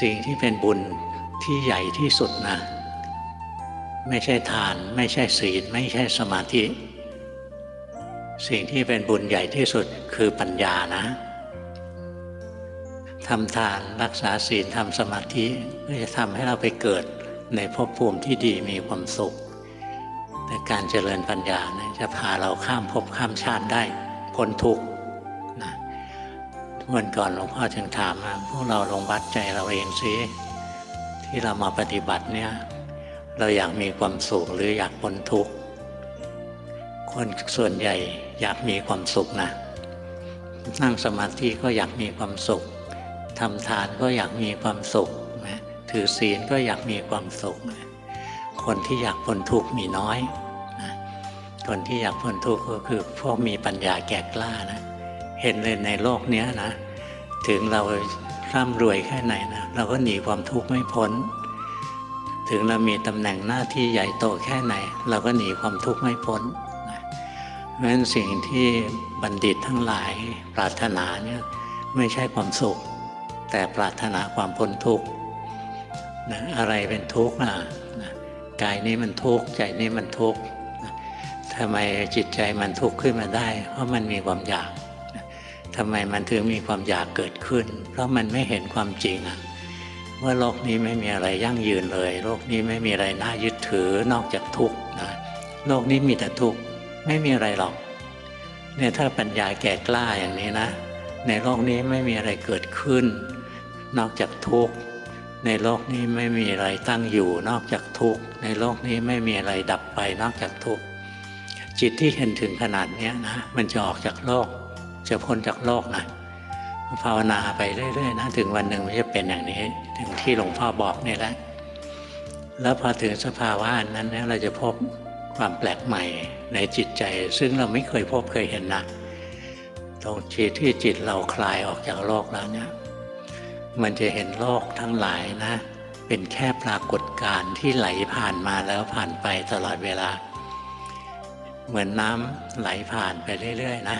สิ่งที่เป็นบุญที่ใหญ่ที่สุดนะ ไม่ใช่ทาน ไม่ใช่ศีล ไม่ใช่สมาธิ สิ่งที่เป็นบุญใหญ่ที่สุดคือปัญญานะทำทานรักษาศีลทำสมาธิเพื่อจะทำให้เราไปเกิดในภพภูมิที่ดีมีความสุข แต่การเจริญปัญญานะจะพาเราข้ามภพข้ามชาติได้พ้นทุกข์ วันก่อนหลวงพ่อจึงถามพวกเราลงวัดใจเราเองสิที่เรามาปฏิบัติเนี่ยเราอยากมีความสุขหรืออยากพ้นทุกข์คนส่วนใหญ่อยากมีความสุขนะ นั่งสมาธิก็อยากมีความสุขทำทานก็อยากมีความสุขนะถือศีลก็อยากมีความสุขนะคนที่อยากพ้นทุกข์มีน้อยนะคนที่อยากพ้นทุกข์ก็คือพวกมีปัญญาแก่กล้านะ เห็นเลยในโลกเนี้ยนะ ถึงเราร่ำรวยแค่ไหนนะเราก็หนีความทุกข์ไม่พ้น ถึงเรามีตำแหน่งหน้าที่ใหญ่โตแค่ไหน เราก็หนีความทุกข์ไม่พ้นนะเพราะฉะนั้นสิ่งที่บัณฑิตทั้งหลายปรารถนาเนี่ยไม่ใช่ความสุข แต่ปรารถนาความพ้นทุกข์นะอะไรเป็นทุกข์อะนะกายนี้มันทุกข์ใจนี้มันทุกข์นะทำไมจิตใจมันทุกข์ขึ้นมาได้ เพราะมันมีความอยาก ทำไมมันถึงมีความอยากเกิดขึ้น เพราะมันไม่เห็นความจริงอะว่าโลกนี้ไม่มีอะไรยั่งยืนเลย โลกนี้ไม่มีอะไรน่ายึดถือนอกจากทุกข์นะโลกนี้มีแต่ทุกข์ไม่มีอะไรหรอกเนี่ยถ้าปัญญาแก่กล้าอย่างนี้นะ ในโลกนี้ไม่มีอะไรเกิดขึ้น นอกจากทุกข์ในโลกนี้ไม่มีอะไรตั้งอยู่ นอกจากทุกข์ในโลกนี้ไม่มีอะไรดับไปนอกจากทุกข์จิตที่เห็นถึงขนาดนี้นะมันจะออกจากโลก จะพ้นจากโลกนะภาวนาไปเรื่อยๆนะถึงวันหนึ่งมันจะเป็นอย่างนี้ ถึงที่หลวงพ่อบอกนี่แหละแล้วพอถึงสภาวะนนั้นเนี่ยเราจะพบความแปลกใหม่ในจิตใจ ซึ่งเราไม่เคยพบเคยเห็นนะตรงจิตที่จิตเราคลายออกจากโลกแล้วเนี่ยมันจะเห็นโลกทั้งหลายนะ เป็นแค่ปรากฏการณ์ที่ไหลผ่านมาแล้วผ่านไปตลอดเวลา เหมือนน้ำไหลผ่านไปเรื่อยๆนะ